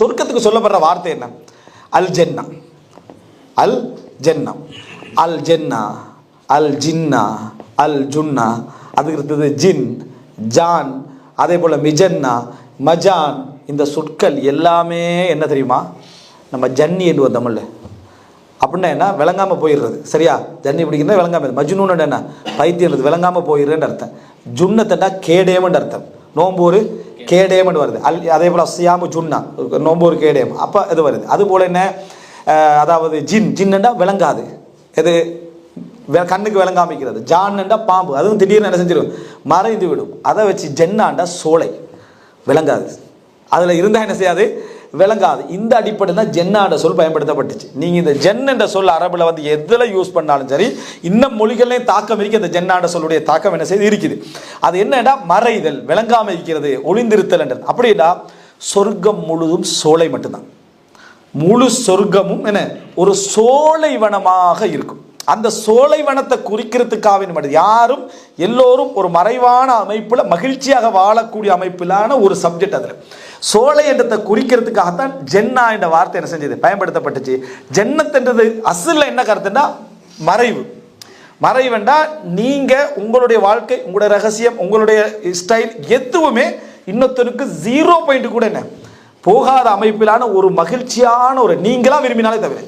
சொர்க்கத்துக்கு சொல்லப்படுற வார்த்தை என்ன? அல் ஜென்னா அல் ஜென்னா அல் ஜென்னா அல் ஜின்னா அல் ஜுன்னா அதுக்கு இருந்தது ஜின் ஜான். அதே போல் மிஜன்னா மஜான். இந்த சொற்கள் எல்லாமே என்ன தெரியுமா? நம்ம ஜன்னி என்று தமிழில் அப்படின்னா என்ன? விளங்காமல் போயிடுறது. சரியா? ஜன்னி பிடிக்கிறது விளங்காமல் மஜ்னூன்னு என்ன? பைத்தியன்றது விளங்காமல் போயிடுறேன்னு அர்த்தம். ஜுன்னத்தண்டா கேடேமன்ற அர்த்தம். நோம்பூர் கேடேமன்னு வருது. அல் அதே போல் சியாமு ஜுன்னா நோம்பூர் கேடேம். அப்போ இது வருது. அது போல் என்ன? அதாவது ஜின் ஜின்னுண்டா விளங்காது. எது? வெ- கண்ணுக்கு விளங்காமிக்கிறது. ஜான்னுண்டா பாம்பு. அதுவும் திடீர்னு என்ன செஞ்சிடும் மறைந்து விடும். அதை வச்சு ஜென்னாண்டா சோலை. விளங்காது. அதில் இருந்தால் என்ன செய்யாது? விளங்காது. இந்த அடிப்படையில் தான் ஜென்னான்ற சொல் பயன்படுத்தப்பட்டுச்சு. நீங்கள் இந்த ஜென் என்ற சொல் அரபில் வந்து எதில் யூஸ் பண்ணாலும் சரி இன்னும் மொழிகள்லையும் தாக்கம் இருக்குது அந்த ஜென்னான்ற சொல்லுடைய தாக்கம் என்ன செய்து இருக்குது. அது என்னடா? மறைதல் விளங்காமல் இருக்கிறது ஒளிந்திருத்தல் என்றது. அப்படின்னா சொர்க்கம் முழுதும் சோலை மட்டும்தான். முழு சொர்க்கமும் என்ன? ஒரு சோலைவனமாக இருக்கும். அந்த சோலைவனத்தை குறிக்கிறதுக்காக மட்டும் யாரும் எல்லோரும் ஒரு மறைவான அமைப்பில் மகிழ்ச்சியாக வாழக்கூடிய அமைப்பிலான ஒரு சப்ஜெக்ட் அதில். சோலை என்றதை குறிக்கிறதுக்காகத்தான் ஜென்னா என்ற வார்த்தை என்ன செஞ்சது? பயன்படுத்தப்பட்டுச்சு. ஜென்னத்துன்றது அசலில் என்ன கருத்துன்னா மறைவு. மறைவெண்டா நீங்கள் உங்களுடைய வாழ்க்கை உங்களுடைய ரகசியம் உங்களுடைய ஸ்டைல் எதுவுமே இன்னொருத்தருக்கு ஜீரோ பாயிண்ட் கூட என்ன? போகாத அமைப்பிலான ஒரு மகிழ்ச்சியான ஒரு நீங்களாம் விரும்பினாலே தவிர.